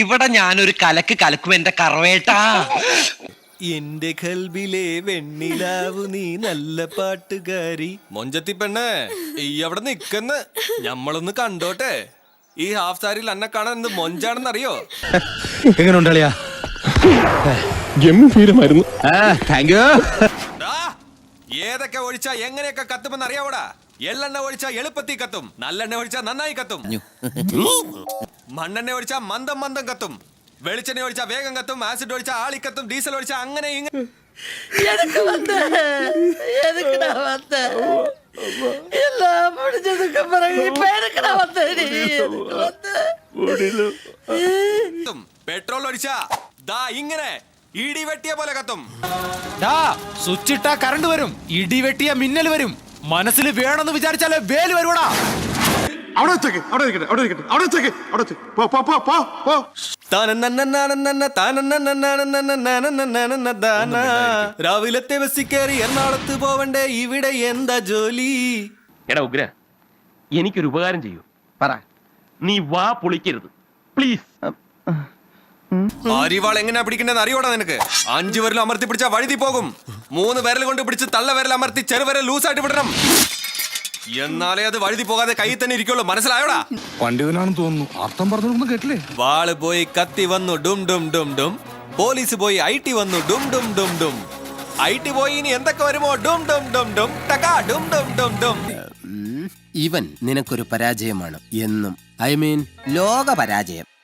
ഇവിടെ ഞാനൊരു കലക്ക് കലക്കും എന്റെ കറവേട്ടാ. എന്റെ കൽബിലെ വെണ്ണിലാവു നീ നല്ല പാട്ടുകാരി. മൊഞ്ചത്തി പെണ്ണേ ഈ അവിടെ നിക്കന്ന് ഞമ്മളൊന്ന് കണ്ടോട്ടെ. ഈ ഹാഫ് സാരിയിൽ അന്നെ കാണാൻ എന്ത് മൊഞ്ചാണെന്ന് അറിയോ എങ്ങനെ ഉണ്ടളിയാ ഗംഭീരമായിരുന്നു താങ്ക് യു ഏതൊക്കെ ഒഴിച്ചാ എങ്ങനെയൊക്കെ കത്തുമെന്ന് അറിയാവൂടാ എള്ളെണ്ണ ഒഴിച്ചാ എളുപ്പത്തി കത്തും നല്ലെണ്ണ ഒഴിച്ചാ നന്നായി കത്തും മണ്ണെണ്ണ ഒഴിച്ചാ മന്ദം മന്ദം കത്തും വെളിച്ചെണ്ണ ഒഴിച്ചാ വേഗം കത്തും ആസിഡ് ഒഴിച്ചാ ആളിക്കത്തും ഡീസൽ ഒഴിച്ചാ അങ്ങനെ ഇങ്ങനെ எனக்கு வந்த எதுக்கு நான் வந்தேன் எல்லாம் முடிஞ்சதுக்கு பிறகு இப்ப எனக்கு நான் வந்தேன் நீ எதுக்கு வந்த കത്തും പെട്രോൾ ഒഴിച്ചാ ദാ ഇങ്ങനെ ഇടി വെട്ടിയ പോലെ കത്തും. സ്വിച്ച് ഇട്ടാ കറണ്ട് വരും. ഇടി വെട്ടിയ മിന്നൽ വരും. മനസ്സിൽ വേണമെന്ന് വിചാരിച്ചാലേ വേൽ വരുവടാ. അവിടെ വെച്ചേക്ക് അവിടെ ഇരിക്കട്ടെ അവിടെ ഇരിക്കട്ടെ അവിടെ വെച്ചേക്ക് അവിടെ വെച്ച്. പോ പോ പോ പോ പോ. രാവിലത്തെ ബസ്സിൽ കയറി എറണാകുളത്ത് പോവണ്ടേ? ഇവിടെ എന്താ ജോലി? എടാ ഉഗ്ര എനിക്കൊരു ഉപകാരം ചെയ്യൂ. പറ. നീ വാ പൊളിക്കരുത്. പ്ലീസ് ആര്യവാൾ എങ്ങനെയാ പിടിക്കണ്ടെന്ന് അറിയോടാ നിനക്ക്? അഞ്ചു വിരൽ അമർത്തി പിടിച്ചാ വഴുതി പോകും. മൂന്ന് വിരൽ കൊണ്ട് പിടിച്ച് തള്ള വിരൽ അമർത്തി ചെറുവിരൽ ലൂസായിട്ട് വിടണം. എന്നാലേ അത് വഴുതി പോകാതെ കയ്യിൽ തന്നെ ഇരിക്കുള്ളൂ. മനസ്സിലായോടാ? പണ്ഡിതനാണെന്ന് തോന്നുന്നു. അർത്ഥം പറഞ്ഞൊന്നും കേട്ടില്ലേ? വാൾ പോയി കത്തി വന്നു ഡും ഡും ഡും ഡും. പോലീസ് പോയി ഐ ടി വന്നു ഡും ഡും ഡും ഡും. ഐ ടി പോയി ഇനി എന്തൊക്കെ വരുമോ? ഡും ഡും ഡും ഡും. ടകാ ഡും ഡും ഡും ഡും. ഇവൻ നിനക്കൊരു പരാജയമാണ്. എന്നും ഐ മീൻ ലോക പരാജയം.